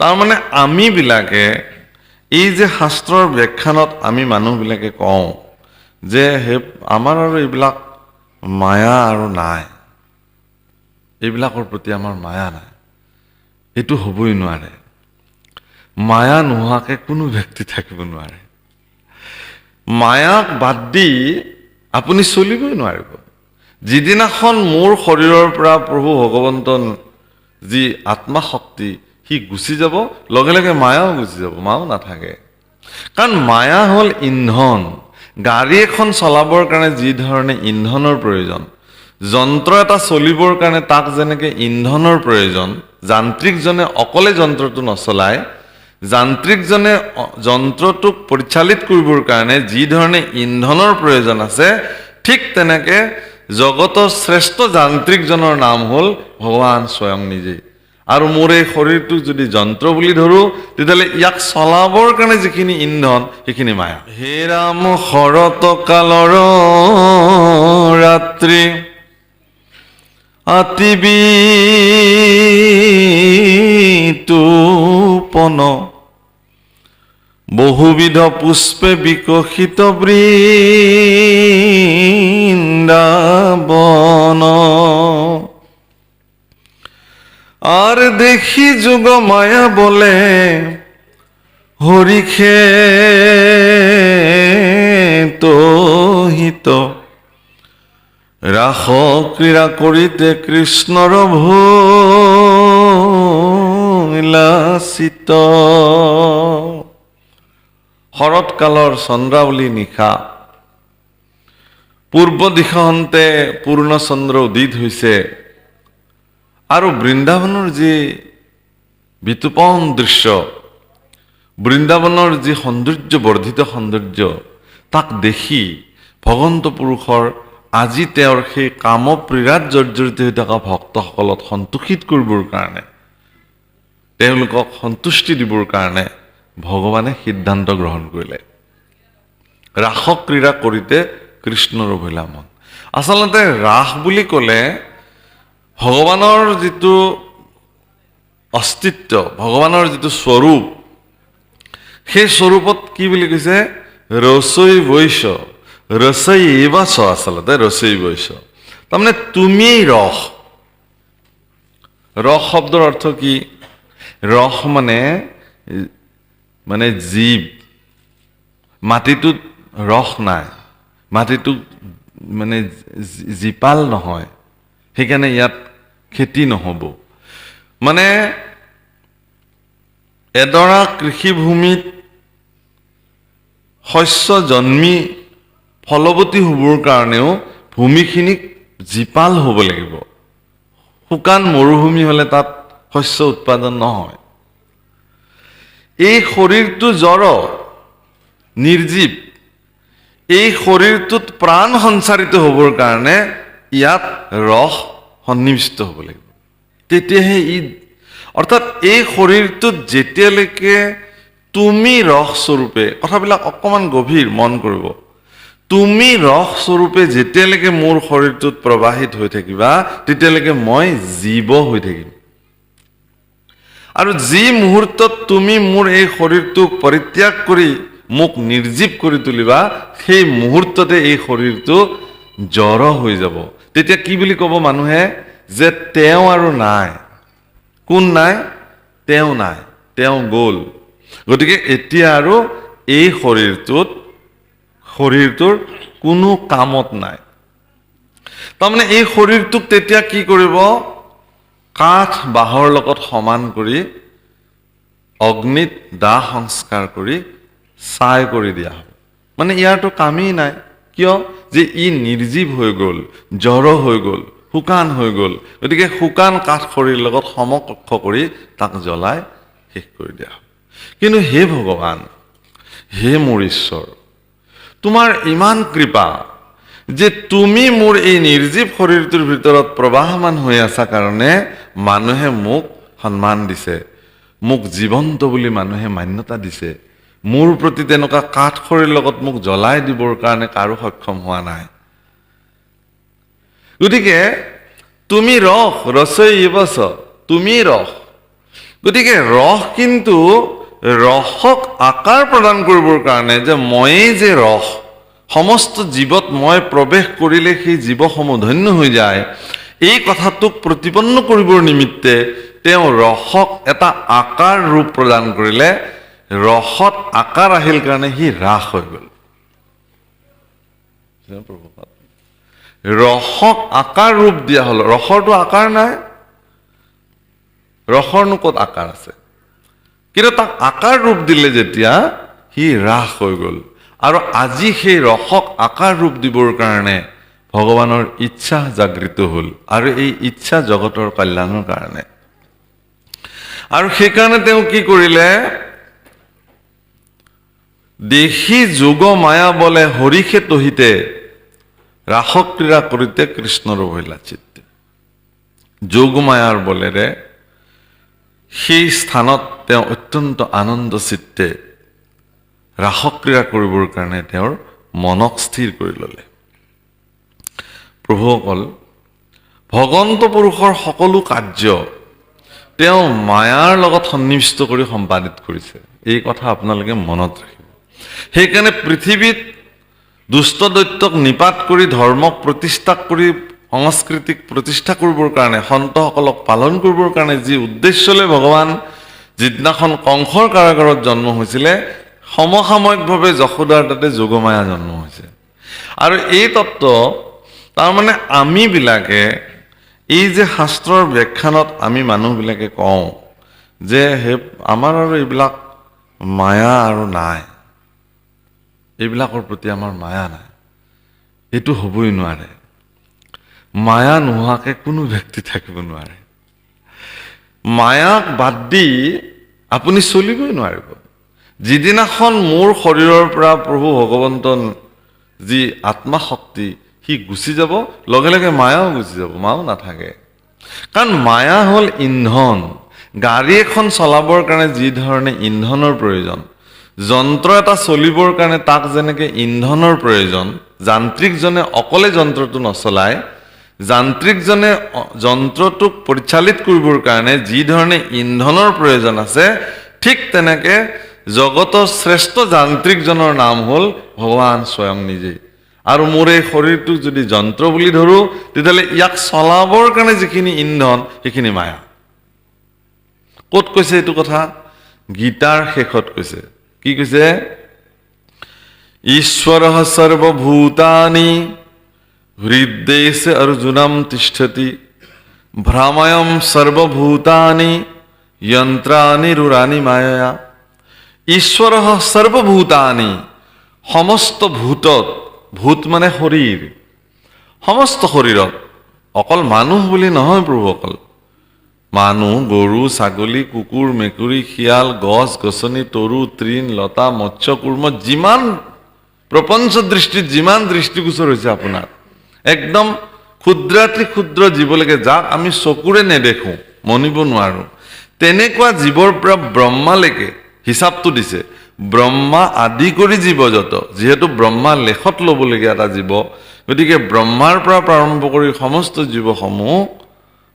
তাৰমানে আমিবিলাকে এই যে শাস্ত্ৰৰ ব্যাখ্যানত আমি মানুহবিলাকে কওঁ যে হে আমাৰ আৰু এইবিলাক মায়া আৰু নাই। এইবিলাকৰ প্ৰতি আমাৰ মায়া নাই। এইটো হ'বই নোৱাৰে। মায়া নোহোৱাকৈ কোনো ব্যক্তি থাকিব নোৱাৰে। মায়াক বাদ দি আপুনি চলিবই নোৱাৰিব। যিদিনাখন মোৰ শৰীৰৰ পৰা প্ৰভু ভগৱন্ত যি আত্মাশক্তি সি গুচি যাব? লগে লগে মায়াও গুচি যাব, মাও নাথাকে। কাৰণ মায়া হ'ল ইন্ধন। গাড়ী এখন চলাবৰ কাৰণে যি ধৰণে ইন্ধনৰ প্ৰয়োজন, যন্ত্ৰ এটা চলিবৰ কাৰণে তাক যেনেকৈ ইন্ধনৰ প্ৰয়োজন, যান্ত্ৰিকজনে অকলে যন্ত্ৰটো নচলায়, যান্ত্ৰিকজনে যন্ত্ৰটোক পৰিচালিত কৰিবৰ কাৰণে যি ধৰণে ইন্ধনৰ প্ৰয়োজন আছে, ঠিক তেনেকে জগতৰ শ্ৰেষ্ঠ যান্ত্ৰিকজনৰ নাম হ'ল ভগৱান স্বয়ং নিজেই। আৰু মোৰ শৰীৰটোক যদি যন্ত্ৰ বুলি ধৰোঁ তেতিয়াহ'লে ইয়াক চলাবৰ কাৰণে যিখিনি ইন্ধন, সেইখিনি মায়া। হে ৰাম, শৰত কালৰ ৰাত্ৰি আতিবিতোপন বহুবিধ পুষ্পে বিকশিত বৃন্দাবন। আর দেখি যুগ মায়া বলে হরিখে তো হিত ৰাস ক্ৰীড়া কৰিতে কৃষ্ণৰ ভূলাচিত শৰৎকালৰ চন্দ্ৰাৱলী নিশা পূৰ্ব দিশান্তে পূৰ্ণচন্দ্ৰ উদিত হৈছে আৰু বৃন্দাবনৰ যি বিতুপন দৃশ্য বৃন্দাবনৰ যি সৌন্দৰ্য বৰ্ধিত সৌন্দৰ্য তাক দেখি ভগৱন্ত পুৰুষৰ আজি তেওঁৰ সেই কামপ্ৰীড়াত জৰ্জৰিত হৈ থকা ভক্তসকলক সন্তোষিত কৰিবৰ কাৰণে, তেওঁলোকক সন্তুষ্টি দিবৰ কাৰণে ভগৱানে সিদ্ধান্ত গ্ৰহণ কৰিলে। ৰাস ক্ৰীড়া কৰিতে কৃষ্ণৰ অভিলা মন। আচলতে ৰাস বুলি ক'লে ভগৱানৰ যিটো অস্তিত্ব ভগৱানৰ যিটো স্বৰূপ সেই স্বৰূপত কি বুলি কৈছে? ৰচৈ বৈশ্য ৰচৈ এইবাচ আচলতে ৰচৈ বৈশ্য তাৰমানে তুমি ৰস। ৰস শব্দৰ অৰ্থ কি? ৰস মানে মানে জীৱ। মাটিটোত ৰস নাই। মাটিটোত মানে জীপাল নহয়। সেইকাৰণে ইয়াত খেতি নহ'ব। মানে এডৰা কৃষিভূমিত শস্য জন্মি ফলৱতী হ'বৰ কাৰণেও ভূমিখিনিক জীপাল হ'ব লাগিব। শুকান মৰুভূমি হ'লে তাত শস্য উৎপাদন নহয়। এই শৰীৰটো জড় নিৰ্জীৱ। এই শৰীৰটোত প্ৰাণ সঞ্চাৰিত হ'বৰ কাৰণে ইয়াত ৰস সন্নিৱিষ্ট হ'ব লাগিব। তেতিয়াহে ই অৰ্থাৎ এই শৰীৰটোত যেতিয়ালৈকে তুমি ৰস স্বৰূপে কথাবিলাক অকণমান গভীৰ, মন কৰিব। তুমি ৰস স্বৰূপে যেতিয়ালৈকে মোৰ শৰীৰটোত প্ৰবাহিত হৈ থাকিবা, তেতিয়ালৈকে মই জীৱ হৈ থাকিম। আৰু যি মুহূৰ্তত তুমি মোৰ এই শৰীৰটোক পৰিত্যাগ কৰি মোক নিৰ্জীৱ কৰি তুলিবা, সেই মুহূৰ্ততে এই শৰীৰটো জড় হৈ যাব। তেতিয়া কি বুলি ক'ব মানুহে যে তেওঁ আৰু নাই। কোন নাই? তেওঁ নাই। তেওঁ গ'ল। গতিকে এতিয়া আৰু এই শৰীৰটোত শৰীৰটোৰ কোনো কামত নাই। তাৰমানে এই শৰীৰটোক তেতিয়া কি কৰিব? কাঠ বাঁহৰ লগত সমান কৰি অগ্নিত দাহ সংস্কাৰ কৰি ছাই কৰি দিয়া হ'ব। মানে ইয়াৰতো কামেই নাই। কিয়? যে ই নিৰ্জীৱ হৈ গ'ল জড় হৈ গ'ল শুকান হৈ গ'ল গতিকে শুকান কাঠ খৰিৰ লগত সমকক্ষ কৰি তাক জ্বলাই শেষ কৰি দিয়া হ'ব কিন্তু হে ভগৱান হে মোৰ ঈশ্বৰ তোমাৰ ইমান কৃপা যে তুমি মোৰ এই নিৰ্জীৱ শৰীৰটোৰ ভিতৰত প্ৰবাহমান হৈ আছা কাৰণে মানুহে মোক সন্মান দিছে মোক জীৱন্ত বুলি মানুহে মান্যতা দিছে। মোৰ প্ৰতি তেনেকুৱা কাঠ খৰিৰ লগত মোক জ্বলাই দিবৰ কাৰণে কাৰো সক্ষম হোৱা নাই। গতিকে, তুমি ৰস ৰচৈ ইবচ তুমি ৰস। গতিকে, ৰস কিন্তু ৰসক আকাৰ প্ৰদান কৰিবৰ কাৰণে যে ময়েই যে ৰস, সমস্ত জীৱত মই প্ৰৱেশ কৰিলে সেই জীৱসমূহ ধন্য হৈ যায়, এই কথাটোক প্ৰতিপন্ন কৰিবৰ নিমিত্তে তেওঁ ৰসক এটা আকাৰ ৰূপ প্ৰদান কৰিলে। ৰসত আকাৰ আহিল কাৰণে সি হ্ৰাস হৈ গ'ল। ৰসক আকাৰ ৰূপ দিয়া হ'ল। ৰসৰটো আকাৰ নাই। ৰসৰনো ক'ত আকাৰ আছে? কিন্তু তাক আকাৰ ৰূপ দিলে যেতিয়া সি হ্ৰাস হৈ গ'ল। আৰু আজি সেই ৰসক আকাৰ ৰূপ দিবৰ কাৰণে ভগৱানৰ ইচ্ছা জাগৃত হ'ল। আৰু এই ইচ্ছা জগতৰ কল্যাণৰ কাৰণে। আৰু সেইকাৰণে তেওঁ কি কৰিলে? দেশী যোগ মায়া বলে হৰিষে তহিতে ৰাসক্ৰীড়া কৰিতে কৃষ্ণৰ অভিলা চিত্তে। যোগ মায়াৰ বলেৰে সেই স্থানত তেওঁ অত্যন্ত আনন্দ চিত্তে ৰাসক্ৰিয়া কৰিবৰ কাৰণে তেওঁৰ মনক স্থিৰ কৰি ল'লে। প্ৰভুসকল ভগৱন্ত পুৰুষৰ সকলো কাৰ্য তেওঁ মায়াৰ লগত সন্নিৱিষ্ট কৰি সম্পাদিত কৰিছে। এই কথা আপোনালোকে মনত ৰাখিব। সেইকাৰণে পৃথিৱীত দুষ্ট দৈত্যক নিপাত কৰি ধৰ্মক প্ৰতিষ্ঠা কৰি, সংস্কৃতিক প্ৰতিষ্ঠা কৰিবৰ কাৰণে, সন্তসকলক পালন কৰিবৰ কাৰণে যি উদ্দেশ্যলৈ ভগৱান যিদিনাখন কংসৰ কাৰাগাৰত জন্ম হৈছিলে, সমসাময়িকভাৱে যশোদাৰ তাতে যোগমায়া জন্ম হৈছে। আৰু এই তত্ত্ব, তাৰমানে আমিবিলাকে এই যে শাস্ত্ৰৰ ব্যাখ্যানত আমি মানুহবিলাকে কওঁ যে হে, আমাৰ আৰু এইবিলাক মায়া আৰু নাই। এইবিলাকৰ প্ৰতি আমাৰ মায়া নাই। এইটো হ'বই নোৱাৰে। মায়া নোহোৱাকৈ কোনো ব্যক্তি থাকিব নোৱাৰে। মায়াক বাদ দি আপুনি চলিবই নোৱাৰিব। যিদিনাখন মোৰ শৰীৰৰ পৰা প্ৰভু ভগৱন্ত যি আত্মাশক্তি, সি গুচি যাব, লগে লগে মায়াও গুচি যাব, মাও নাথাকে। কাৰণ মায়া হ'ল ইন্ধন। গাড়ী এখন চলাবৰ কাৰণে যি ধৰণে ইন্ধনৰ প্ৰয়োজন যন্ত্ৰ এটা চলিবৰ কাৰণে তাক যেনেকৈ ইন্ধনৰ প্ৰয়োজন, যান্ত্ৰিকজনে অকলে যন্ত্ৰটো নচলায়, যান্ত্ৰিকজনে যন্ত্ৰটোক পৰিচালিত কৰিবৰ কাৰণে যি ধৰণে ইন্ধনৰ প্ৰয়োজন আছে, ঠিক তেনেকে জগতৰ শ্ৰেষ্ঠ যান্ত্ৰিকজনৰ নাম হ'ল ভগৱান স্বয়ং নিজেই। আৰু মোৰ এই শৰীৰটোক যদি যন্ত্ৰ বুলি ধৰোঁ, তেতিয়াহ'লে ইয়াক চলাবৰ কাৰণে যিখিনি ইন্ধন, সেইখিনি মায়া। ক'ত কৈছে এইটো কথা? গীতাৰ শেষত কৈছে। কি কৈছে? ঈশ্বৰ সৰ্বভূতানি হৃদেশ অৰ্জুনম তিষ্ঠতি, ভ্ৰাময়ম সৰ্বভূতানি যন্ত্ৰানি ৰুৰানি মায়া। ঈশ্বৰ সৰ্বভূতানি, সমস্ত ভূতত, ভূত মানে শৰীৰ, সমস্ত শৰীৰত, অকল মানুহ বুলি নহয় প্ৰভুসকল। মানুহ গৰু, ছাগলী, কুকুৰ, মেকুৰী, শিয়াল, গছ, গছনি, তৰু তৃণ লতা, মৎস্য, কুৰ্ম, যিমান প্ৰপঞ্চ দৃষ্টিত যিমান দৃষ্টিগোচৰ হৈছে আপোনাৰ। একদম ক্ষুদ্ৰাতি ক্ষুদ্ৰ জীৱলৈকে যাক আমি চকুৰে নেদেখোঁ, মনিব নোৱাৰোঁ। তেনেকুৱা জীৱৰ পৰা ব্ৰহ্মালৈকে হিচাপটো দিছে। ব্ৰহ্মা আদি কৰি জীৱ যত যিহেতু ব্ৰহ্মা লেখত ল'বলগীয়া এটা জীৱ, গতিকে ব্ৰহ্মাৰ পৰা প্ৰাৰম্ভ কৰি সমস্ত জীৱসমূহ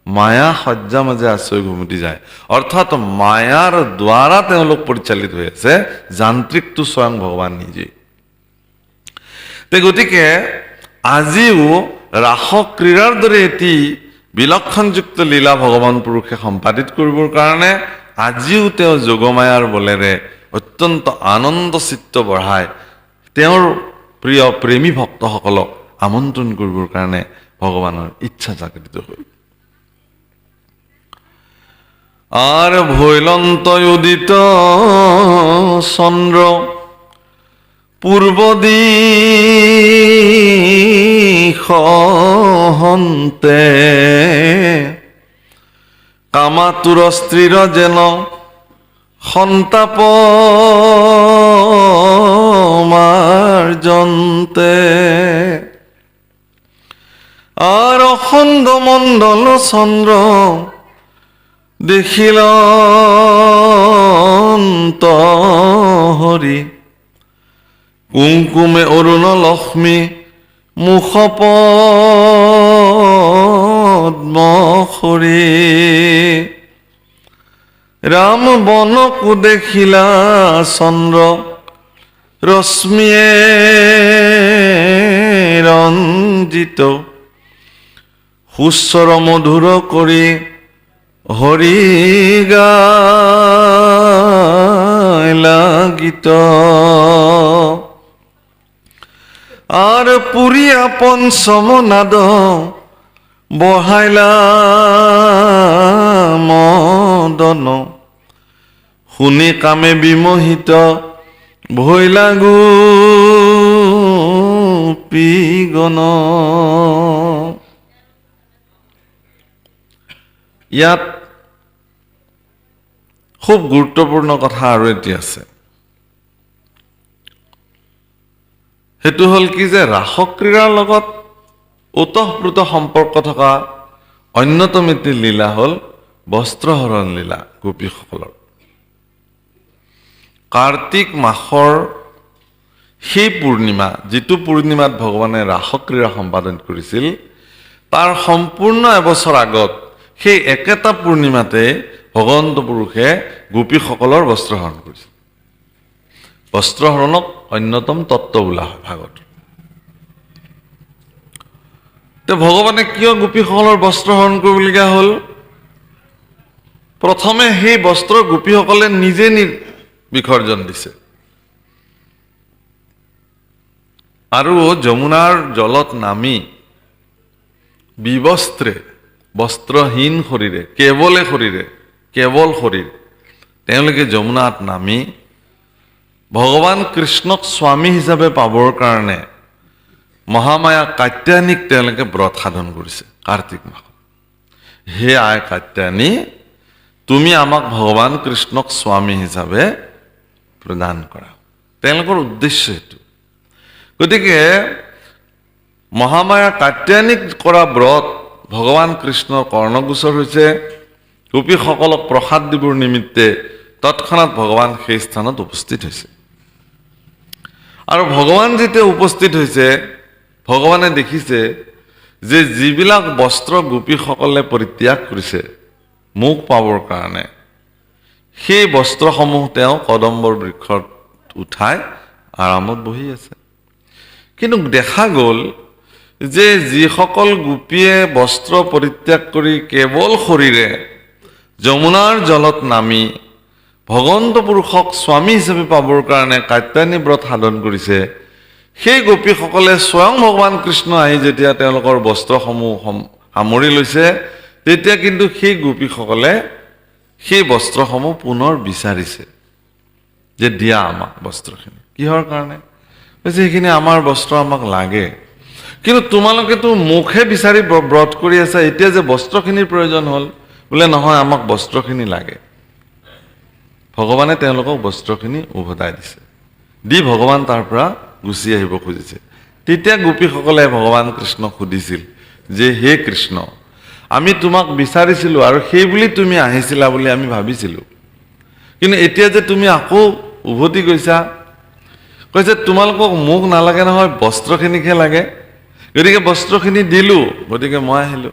মায়া সজ্জা মাজে আশ্ৰয় ঘুমটি যায়। অৰ্থাৎ মায়াৰ দ্বাৰা তেওঁলোক পৰিচালিত হৈ আছে যান্ত্ৰিকটো স্বয়ং ভগৱান নিজেই। তে গতিকে আজিও ৰাস ক্ৰীড়াৰ দৰে এটি বিলক্ষণযুক্ত লীলা ভগৱান পুৰুষে সম্পাদিত কৰিবৰ কাৰণে আজিও তেওঁ যোগমায়াৰ বলেৰে অত্যন্ত আনন্দ চিত্ত বঢ়াই তেওঁৰ প্ৰিয় প্ৰেমী ভক্তসকলক আমন্ত্ৰণ কৰিবৰ কাৰণে ভগৱানৰ ইচ্ছা জাগৃত হ'ল আর ভৈলন্ত উদিত চন্দ্র পূর্ব দিশন্তে কামাতুর স্ত্রীর যেন সন্তাপ মার্জন্তে আর অখণ্ড মণ্ডল চন্দ্র দেখিল হরি কুঙ্কুমে অরুণ লক্ষ্মী মুখ পদ্মখৰি ৰাম বনকো দেখিলা চন্দ্ৰ ৰশ্মিয়ে ৰঞ্জিত সুস্বৰ মধুৰ কৰি হৰি গাইলা গীত আর পুরিয়া পঞ্চম নাদ বহাইলা মদন শুনি কামে বিমোহিত ভৈলা পিগন ইয়াত খুব গুৰুত্বপূৰ্ণ কথা আৰু এটি আছে। সেইটো হ'ল কি যে ৰাসক্ৰীড়াৰ লগত ওতঃপ্ৰোত সম্পৰ্ক থকা অন্যতম এটি লীলা হ'ল বস্ত্ৰহৰণ লীলা গোপীসকলৰ। কাৰ্তিক মাহৰ সেই পূৰ্ণিমা যিটো পূৰ্ণিমাত ভগৱানে ৰাসক্ৰীড়া সম্পাদন কৰিছিল তাৰ সম্পূৰ্ণ এবছৰ আগত সেই একেটা পূৰ্ণিমাতে ভগৱন্ত পুৰুষে গোপীসকলৰ বস্ত্ৰহৰণ কৰিছিল। বস্ত্ৰহৰণক অন্যতম তত্ত্ব বোলা হয় ভাগত তে ভগৱানে কিয় গোপীসকলৰ বস্ত্ৰহৰণ কৰিবলগীয়া হ'ল? প্ৰথমে সেই বস্ত্ৰ গোপীসকলে নিজে নি বিসৰ্জন দিছে। আৰু যমুনাৰ জলত নামি বিবস্ত্ৰে, বস্ত্ৰহীন শৰীৰে, কেৱলে শৰীৰে কেৱল শৰীৰ। তেওঁলোকে যমুনাত নামি ভগৱান কৃষ্ণক স্বামী হিচাপে পাবৰ কাৰণে মহামায়া কাত্যায়নীক তেওঁলোকে ব্ৰত সাধন কৰিছে, কাৰ্তিক মাহত। হে আই কাত্যায়নী, তুমি আমাক ভগৱান কৃষ্ণক স্বামী হিচাপে প্ৰদান কৰা। তেওঁলোকৰ উদ্দেশ্য এইটো গতিকে মহামায়া কাত্যায়নীক কৰা ব্ৰত ভগৱান কৃষ্ণৰ কৰ্ণগোচৰ হৈছে গোপীসকলক প্ৰসাদ দিবৰ নিমিত্তে তৎক্ষণাত ভগৱান সেই স্থানত উপস্থিত হৈছে। আৰু ভগৱান যেতিয়া উপস্থিত হৈছে, ভগৱানে দেখিছে যে যিবিলাক বস্ত্ৰ গোপীসকলে পৰিত্যাগ কৰিছে মোক পাবৰ কাৰণে, সেই বস্ত্ৰসমূহ তেওঁ কদম্বৰ বৃক্ষত উঠাই আৰামত বহি আছে। কিন্তু দেখা গ'ল যে যিসকল গোপীয়ে বস্ত্ৰ পৰিত্যাগ কৰি কেৱল শৰীৰে যমুনাৰ জলত নামি ভগৱন্ত পুৰুষক স্বামী হিচাপে পাবৰ কাৰণে কাত্যায়নী ব্ৰত সাধন কৰিছে। সেই গোপীসকলে স্বয়ং ভগৱান কৃষ্ণ আহি যেতিয়া তেওঁলোকৰ বস্ত্ৰসমূহ সম- সামৰি লৈছে, তেতিয়া কিন্তু সেই গোপীসকলে সেই বস্ত্ৰসমূহ পুনৰ বিচাৰিছে যে দিয়া আমাক বস্ত্ৰখিনি। কিহৰ কাৰণে? কৈছে, সেইখিনি আমাৰ বস্ত্ৰ আমাক লাগে। কিন্তু তোমালোকেতো মুখে বিচাৰি ব্ৰত কৰি আছা, এতিয়া যে বস্ত্ৰখিনিৰ প্ৰয়োজন হ'ল বোলে নহয়, আমাক বস্ত্ৰখিনি লাগে। ভগৱানে তেওঁলোকক বস্ত্ৰখিনি উভতাই দিছে। দি ভগৱান তাৰ পৰা গুচি আহিব খুজিছে। তেতিয়া গোপীসকলে ভগৱান কৃষ্ণক সুধিছিল যে, হে কৃষ্ণ, আমি তোমাক বিচাৰিছিলোঁ আৰু সেই বুলি তুমি আহিছিলা বুলি আমি ভাবিছিলোঁ। কিন্তু এতিয়া যে তুমি আকৌ উভতি গৈছা, কৈছে, তোমালোকক মোক নালাগে নহয়, বস্ত্ৰখিনিকহে লাগে। গতিকে বস্ত্ৰখিনি দিলোঁ, গতিকে মই আহিলোঁ।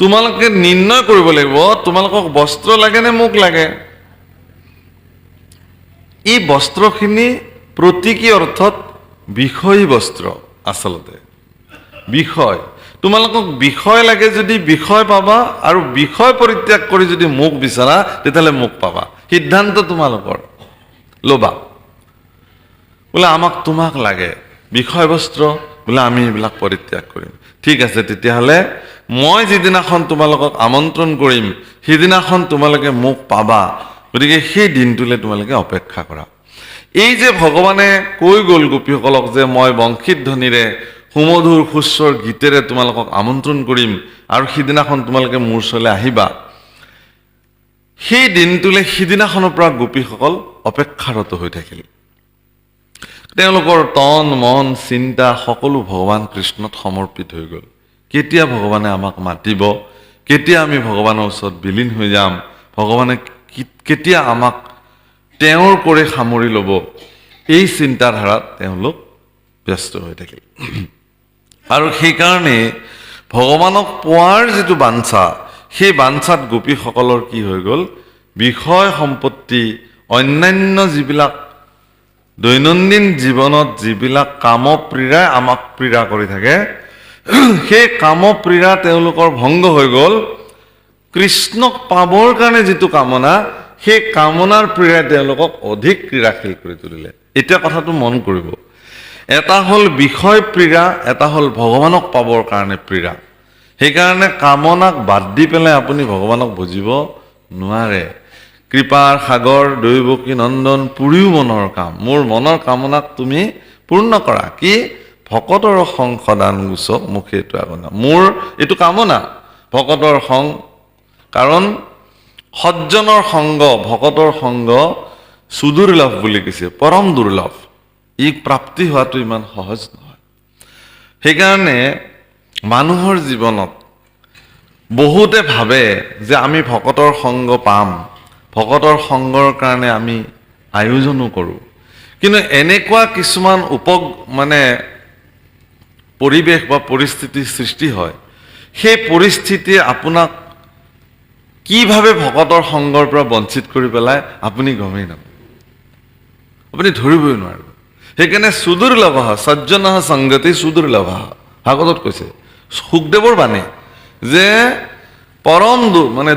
তোমালোকে নিৰ্ণয় কৰিব লাগিব তোমালোকক বস্ত্ৰ লাগে নে মোক লাগে? এই বস্ত্ৰখিনি প্ৰতীকী অৰ্থত বিষয়ী বস্ত্ৰ আচলতে। বিষয়। তোমালোকক বিষয় লাগে যদি বিষয় পাবা আৰু বিষয় পৰিত্যাগ কৰি যদি মোক বিচৰা তেতিয়াহ'লে মোক পাবা। সিদ্ধান্ত তোমালোকৰ। ল'বা। বোলে আমাক তোমাক লাগে। বিষয়বস্ত্ৰ বোলে আমি এইবিলাক পৰিত্যাগ কৰিম। ঠিক আছে তেতিয়াহ'লে মই যিদিনাখন তোমালোকক আমন্ত্ৰণ কৰিম সেইদিনাখন তোমালোকে মোক পাবা। গতিকে সেই দিনটোলৈ তোমালোকে অপেক্ষা কৰা। এই যে ভগৱানে কৈ গ'ল গোপীসকলক যে মই বংশীত ধ্বনিৰে সুমধুৰ সুস্বৰ গীতেৰে তোমালোকক আমন্ত্ৰণ কৰিম আৰু সিদিনাখন তোমালোকে মোৰ ওচৰলৈ আহিবা, সেই দিনটোলৈ সিদিনাখনৰ পৰা গোপীসকল অপেক্ষাৰত হৈ থাকিল। তেওঁলোকৰ তন, মন, চিন্তা সকলো ভগৱান কৃষ্ণত সমৰ্পিত হৈ গ'ল। কেতিয়া ভগৱানে আমাক মাতিব? কেতিয়া আমি ভগৱানৰ ওচৰত বিলীন হৈ যাম? ভগৱানে কেতিয়া আমাক তেওঁৰ কৰি সামৰি ল'ব? এই চিন্তাধাৰাত তেওঁলোক ব্যস্ত হৈ থাকিল। আৰু সেইকাৰণে ভগৱানক পোৱাৰ যিটো বাঞ্ছা সেই বাঞ্ছাত গোপীসকলৰ কি হৈ গ'ল? বিষয় সম্পত্তি অন্যান্য যিবিলাক দৈনন্দিন জীৱনত যিবিলাক কামপ্ৰীড়াই আমাক পীড়া কৰি থাকে সেই কামপ্ৰীড়া তেওঁলোকৰ ভংগ হৈ গ'ল। কৃষ্ণক পাবৰ কাৰণে যিটো কামনা সেই কামনাৰ পীড়াই তেওঁলোকক অধিক ক্ৰীড়াশীল কৰি তুলিলে। এতিয়া কথাটো মন কৰিব। এটা হ'ল বিষয় পীড়া এটা হ'ল ভগৱানক পাবৰ কাৰণে পীড়া। সেইকাৰণে কামনাক বাদ দি পেলাই আপুনি ভগৱানক বুজিব নোৱাৰে। কৃপাৰ সাগৰ দৈৱকী নন্দন পুৰিও মনৰ কাম। মোৰ মনৰ কামনাক তুমি পূৰ্ণ কৰা। কি? ভকতৰ সংসদান গোচক মোক সেইটো আগনা মোৰ এইটো কামনা ভকতৰ সং। কাৰণ সজ্জনৰ সংগ ভকতৰ সংগ সুদুৰ্লভ বুলি কৈছে পৰম দুৰ্লভ। ই প্ৰাপ্তি হোৱাটো ইমান সহজ নহয়। সেইকাৰণে মানুহৰ জীৱনত বহুতে ভাবে যে আমি ভকতৰ সংগ পাম। ভকতৰ সংগৰ কাৰণে আমি আয়োজনো কৰোঁ। কিন্তু এনেকুৱা কিছুমান উপ মানে পৰিৱেশ বা পৰিস্থিতিৰ সৃষ্টি হয়, সেই পৰিস্থিতিয়ে আপোনাক কিভাৱে ভকতৰ সংগৰ পৰা বঞ্চিত কৰি পেলাই আপুনি গমেই নাপায়। আপুনি ধৰিবই নোৱাৰিব। সেইকাৰণে সুদুৰ্লভ সজ্জন সংগতি সুদুৰ্লভ ভাগৱতত কৈছে, সুখদেৱৰ বাণী যে পৰম দু- মানে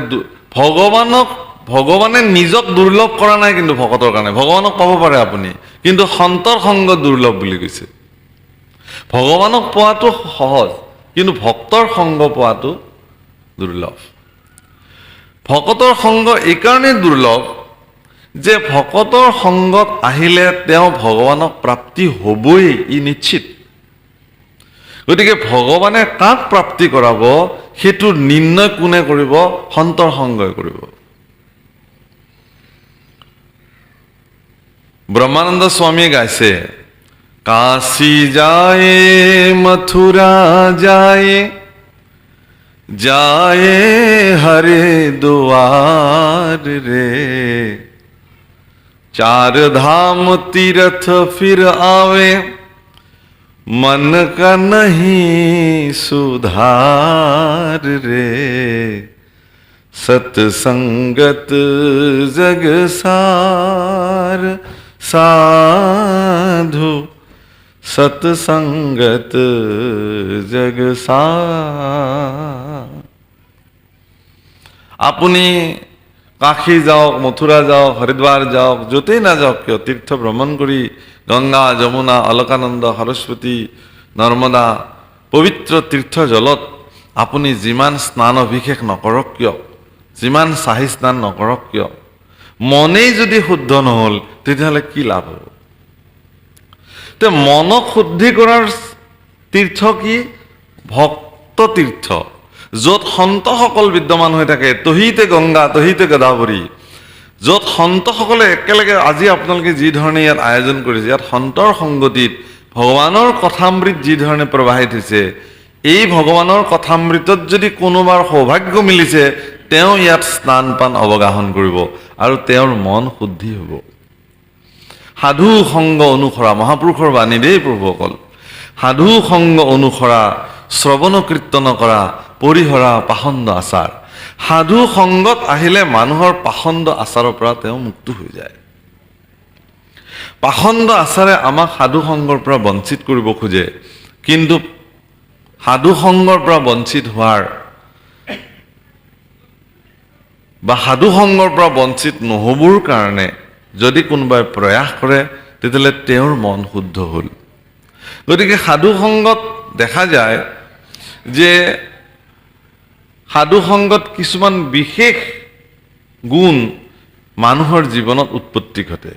ভগৱানক, ভগৱানে নিজক দুৰ্লভ কৰা নাই কিন্তু ভকতৰ কাৰণে। ভগৱানক পাব পাৰে আপুনি, কিন্তু সন্তৰ সংগ দুৰ্লভ বুলি কৈছে। ভগৱানক পোৱাটো সহজ কিন্তু ভক্তৰ সংগ পোৱাটো দুৰ্লভ। ভকতৰ সংগ এইকাৰণেই দুৰ্লভ যে ভকতৰ সংগত আহিলে তেওঁ ভগৱানক প্ৰাপ্তি হ'বই ই নিশ্চিত। গতিকে ভগৱানে কাক প্ৰাপ্তি কৰাব সেইটো নিৰ্ণয় কোনে কৰিব সন্তৰ সংগই কৰিব। ব্ৰহ্মানন্দ স্বামীয়ে গাইছে काशी जाए, मथुरा जाए जाए हरे द्वार रे। चार धाम तीर्थ फिर आवे, मन का नहीं सुधार रे। सतसंगत जग सार साधु सतसंगत जग सार আপুনি কাশী যাওক মথুৰা যাওক হৰিদ্বাৰ যাওক য'তেই নাযাওক কিয় তীৰ্থ ভ্ৰমণ কৰি গংগা যমুনা অলকানন্দ সৰস্বতী নৰ্মদা পবিত্ৰ তীৰ্থ জলত আপুনি যিমান স্নান অভিষেক নকৰক কিয় যিমান চাহি স্নান নকৰক কিয় মনেই যদি শুদ্ধ নহ'ল তেতিয়াহ'লে কি লাভ হ'ব তে মনক শুদ্ধি কৰাৰ তীৰ্থ কি? ভক্ত তীৰ্থ। য'ত সন্তসকল বিদ্যমান হৈ থাকে, তহিতে গংগা, তহিতে গদাবৰী। য'ত সন্তসকলে একেলগে, আজি আপোনালোকে যি ধৰণে ইয়াত আয়োজন কৰিছে, ইয়াত সন্তৰ সংগতিত ভগৱানৰ কথামৃত যি ধৰণে প্ৰবাহিত হৈছে, এই ভগৱানৰ কথামৃতত যদি কোনোবাৰ সৌভাগ্য মিলিছে, তেওঁ ইয়াত স্নান পান, অৱগাহন কৰিব আৰু তেওঁৰ মন শুদ্ধি হ'ব। সাধু সংগ অনুসৰা মহাপুৰুষৰ বাণী দেই প্ৰভুসকল। সাধু সংগ অনুসৰা শ্ৰৱণ কীৰ্তন কৰা পৰিহৰা পাখণ্ড আচাৰ। সাধু সংগত আহিলে মানুহৰ পাখণ্ড আচাৰৰ পৰা তেওঁ মুক্ত হৈ যায়। পাখণ্ড আচাৰে আমাক সাধু সংগৰ পৰা বঞ্চিত কৰিব খোজে। কিন্তু সাধু সংগৰ পৰা বঞ্চিত হোৱাৰ বা সাধু সংগৰ পৰা বঞ্চিত নহ'বৰ কাৰণে যদি কোনোবাই প্ৰয়াস কৰে তেতিয়াহ'লে তেওঁৰ মন শুদ্ধ হ'ল। গতিকে সাধু সংগত দেখা যায় যে সাধু সংগত কিছুমান বিশেষ গুণ মানুহৰ জীৱনত উৎপত্তি ঘটে।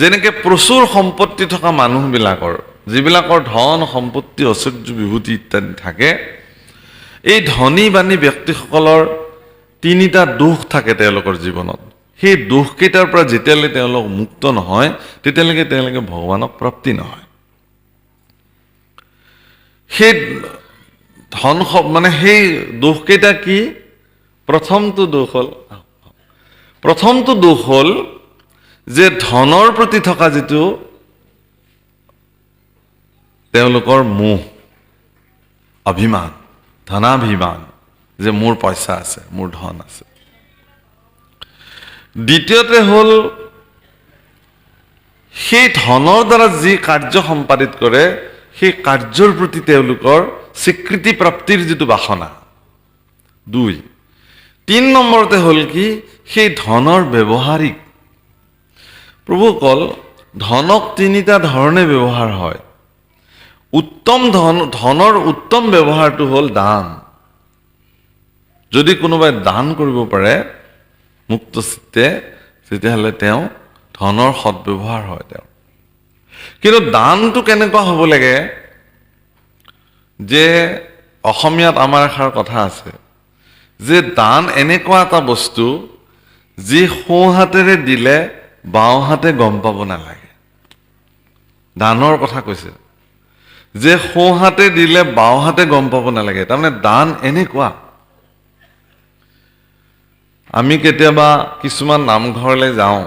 যেনেকে প্ৰচুৰ সম্পত্তি থকা মানুহবিলাকৰ যিবিলাকৰ ধন সম্পত্তি ঐশ্বৰ্য বিভূতি ইত্যাদি থাকে এই ধনী বানী ব্যক্তিসকলৰ তিনিটা দোষ থাকে তেওঁলোকৰ জীৱনত। সেই দোষকেইটাৰ পৰা যেতিয়ালৈ তেওঁলোক মুক্ত নহয় তেতিয়ালৈকে তেওঁলোকে ভগৱানক প্ৰাপ্তি নহয়। সেই ধন মানে সেই দোষকেইটা কি? প্ৰথমটো দোষ হ'ল প্ৰথমটো দোষ হ'ল যে ধনৰ প্ৰতি থকা যিটো তেওঁলোকৰ মোহ অভিমান ধনাভিমান যে মোৰ পইচা আছে মোৰ ধন আছে। দ্বিতীয়তে হ'ল, সেই ধনৰ দ্বাৰা যি কাৰ্য সম্পাদিত কৰে, সেই কাৰ্যৰ প্ৰতি তেওঁলোকৰ স্বীকৃতি প্ৰাপ্তিৰ যিটো বাসনা। দুই, তিন নম্বৰতে হ'ল কি, সেই ধনৰ ব্যৱহাৰিক। প্ৰভুসকল ধনক তিনিটা ধৰণে ব্যৱহাৰ হয়। উত্তম ধন, ধনৰ উত্তম ব্যৱহাৰটো হ'ল দান। যদি কোনোবাই দান কৰিব পাৰে মুক্ত চিত্তে তেতিয়াহ'লে তেওঁ ধনৰ সৎব্যৱহাৰ হয় তেওঁৰ কিন্তু দানটো কেনেকুৱা হ'ব লাগে? যে অসমীয়াত আমাৰ এষাৰ কথা আছে যে দান এনেকুৱা এটা বস্তু যি সোঁ হাতেৰে দিলে বাওঁ হাতে গম পাব নালাগে। দানৰ কথা কৈছে যে সোঁ হাতে দিলে বাওঁ হাতে গম পাব নালাগে। তাৰমানে দান এনেকুৱা। আমি কেতিয়াবা কিছুমান নামঘৰলৈ যাওঁ।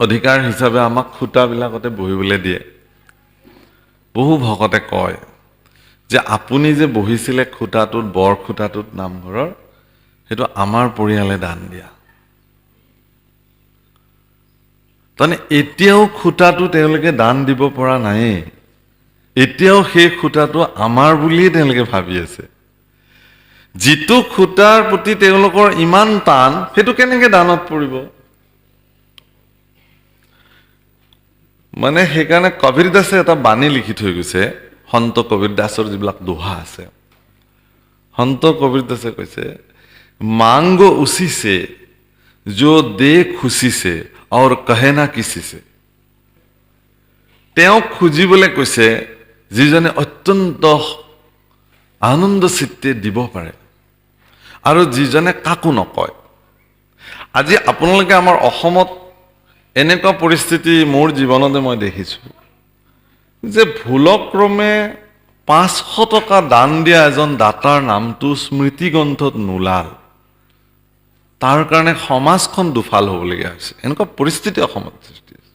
অধিকাৰ হিচাপে আমাক খুটাবিলাকতে বহিবলৈ দিয়ে। বহু ভকতে কয় যে আপুনি যে বহিছিলে খুটাটোত বৰ খুটাটোত নামঘৰৰ সেইটো আমাৰ পৰিয়ালে দান দিয়া। তাৰমানে এতিয়াও খুটাটো তেওঁলোকে দান দিব পৰা নায়েই। এতিয়াও সেই খুটাটো আমাৰ বুলিয়ে তেওঁলোকে ভাবি আছে। যিটো খুটাৰ প্ৰতি তেওঁলোকৰ ইমান টান, সেইটো কেনেকে দানত পৰিব? মানে সেইকাৰণে কবিৰ দাসে এটা বাণী লিখি থৈ গৈছে, সন্ত কবিৰ দাসৰ যিবিলাক দোহা আছে। সন্ত কবিৰ দাসে কৈছে, মাংগ উচিছে, যো দে খুচিছে আৰু কহে না কিচিছে। তেওঁক খুজিবলৈ কৈছে, যিজনে অত্যন্ত আনন্দ চিত্তে দিব পাৰে আৰু যিজনে কাকো নকয়। আজি আপোনালোকে আমাৰ অসমত এনেকুৱা পৰিস্থিতি মোৰ জীৱনতে মই দেখিছোঁ যে ভুলক্ৰমে পাঁচশ টকা দান দিয়া এজন দাতাৰ নামটো স্মৃতিগ্ৰন্থত নোলাল। তাৰ কাৰণে সমাজখন দুফাল হ'বলগীয়া হৈছে। এনেকুৱা পৰিস্থিতি অসমত সৃষ্টি হৈছে।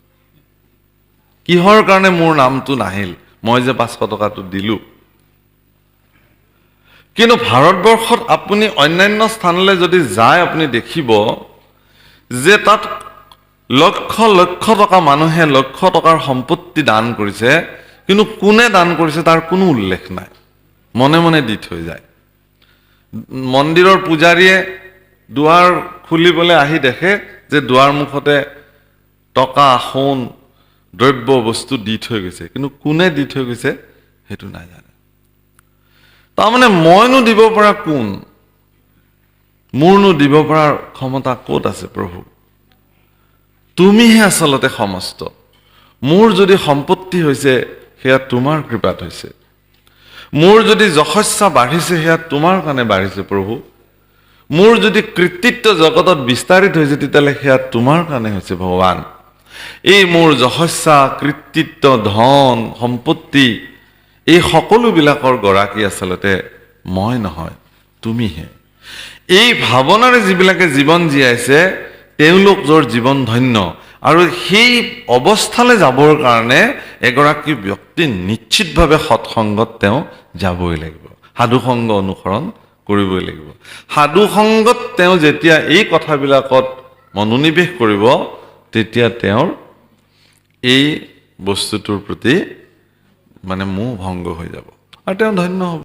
কিহৰ কাৰণে মোৰ নামটো নাহিল? মই যে পাঁচশ টকাটো দিলোঁ। কিন্তু ভাৰতবৰ্ষত আপুনি অন্যান্য স্থানলৈ যদি যায় আপুনি দেখিব যে তাত লক্ষ লক্ষ টকা মানুহে লক্ষ টকাৰ সম্পত্তি দান কৰিছে কিন্তু কোনে দান কৰিছে তাৰ কোনো উল্লেখ নাই। মনে মনে দি থৈ যায়। মন্দিৰৰ পূজাৰীয়ে দুৱাৰ খুলিবলৈ আহি দেখে যে দুৱাৰ মুখতে টকা সোণ দ্ৰব্য বস্তু দি থৈ গৈছে। কিন্তু কোনে দি থৈ গৈছে সেইটো নাজানে। তাৰমানে মইনো দিব পৰা কোন? মোৰনো দিব পৰাৰ ক্ষমতা ক'ত আছে প্ৰভু? তুমিহে আচলতে সমস্ত। মোৰ যদি সম্পত্তি হৈছে, সেয়া তোমাৰ কৃপাত হৈছে। মোৰ যদি যশস্যা বাঢ়িছে, সেয়া তোমাৰ কাৰণে বাঢ়িছে প্ৰভু। মোৰ যদি কৃতিত্ব জগতত বিস্তাৰিত হৈছে, তেতিয়াহ'লে সেয়া তোমাৰ কাৰণে হৈছে ভগৱান। এই মোৰ যশস্যা, কৃতিত্ব, ধন, সম্পত্তি এই সকলোবিলাকৰ গৰাকী আচলতে মই নহয় তুমিহে। এই ভাৱনাৰে যিবিলাকে জীৱন জীয়াইছে তেওঁলোকৰ জীৱন ধন্য আৰু সেই অৱস্থালৈ যাবৰ কাৰণে এগৰাকী ব্যক্তি নিশ্চিতভাৱে সৎসংগত তেওঁ যাবই লাগিব। সাধুসংগ অনুসৰণ কৰিবই লাগিব। সাধুসংগত তেওঁ যেতিয়া এই কথাবিলাকত মনোনিৱেশ কৰিব তেতিয়া তেওঁৰ এই বস্তুটোৰ প্ৰতি মানে মোহ ভংগ হৈ যাব। আৰু তেওঁ ধন্য হ'ব।